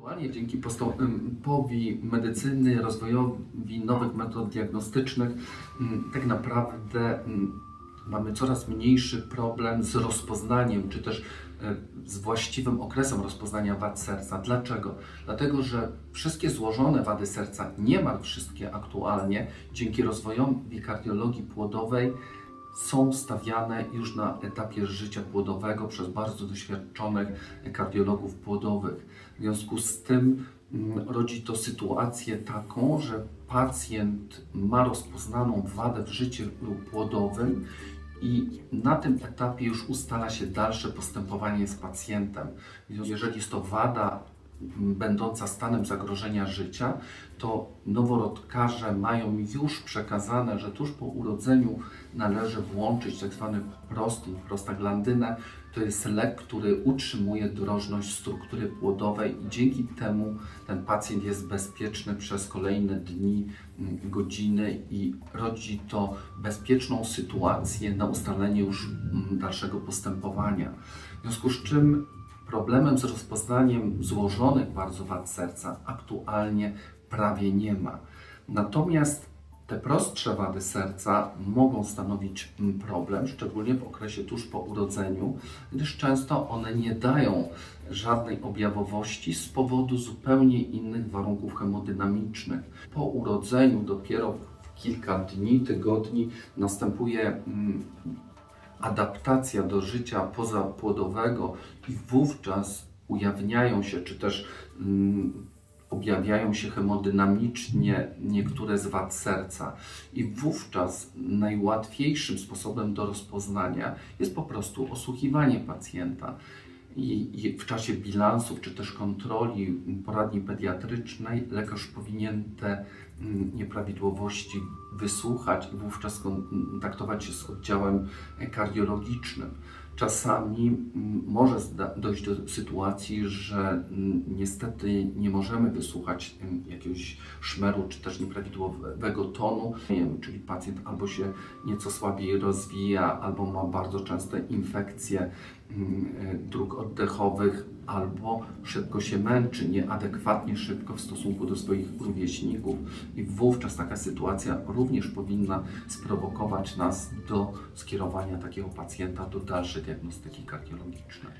Aktualnie dzięki postępowi medycyny, rozwojowi nowych metod diagnostycznych, mm, tak naprawdę mm, mamy coraz mniejszy problem z rozpoznaniem, czy też e, z właściwym okresem rozpoznania wad serca. Dlaczego? Dlatego, że wszystkie złożone wady serca, niemal wszystkie aktualnie, dzięki rozwojowi kardiologii płodowej, są stawiane już na etapie życia płodowego przez bardzo doświadczonych kardiologów płodowych. W związku z tym mm, rodzi to sytuację taką, że pacjent ma rozpoznaną wadę w życiu płodowym i na tym etapie już ustala się dalsze postępowanie z pacjentem. Jeżeli jest to wada będąca stanem zagrożenia życia, to noworodkarze mają już przekazane, że tuż po urodzeniu należy włączyć tak zwany prostin, prostaglandynę. To jest lek, który utrzymuje drożność struktury płodowej i dzięki temu ten pacjent jest bezpieczny przez kolejne dni, m, godziny i rodzi to bezpieczną sytuację na ustalenie już m, dalszego postępowania. W związku z czym problemem z rozpoznaniem złożonych bardzo wad serca aktualnie prawie nie ma. Natomiast te prostsze wady serca mogą stanowić problem, szczególnie w okresie tuż po urodzeniu, gdyż często one nie dają żadnej objawowości z powodu zupełnie innych warunków hemodynamicznych. Po urodzeniu dopiero w kilka dni, tygodni następuje mm, adaptacja do życia pozapłodowego i wówczas ujawniają się, czy też mm, objawiają się hemodynamicznie niektóre z wad serca. I wówczas najłatwiejszym sposobem do rozpoznania jest po prostu osłuchiwanie pacjenta. I, w czasie bilansów czy też kontroli poradni pediatrycznej lekarz powinien te mm, nieprawidłowości wysłuchać i wówczas kontaktować się z oddziałem kardiologicznym. Czasami może dojść do sytuacji, że niestety nie możemy wysłuchać jakiegoś szmeru czy też nieprawidłowego tonu, czyli pacjent albo się nieco słabiej rozwija, albo ma bardzo częste infekcje e, dróg oddechowych, albo szybko się męczy, nieadekwatnie szybko w stosunku do swoich rówieśników. I wówczas taka sytuacja również powinna sprowokować nas do skierowania takiego pacjenta do dalszej diagnostyki kardiologicznej.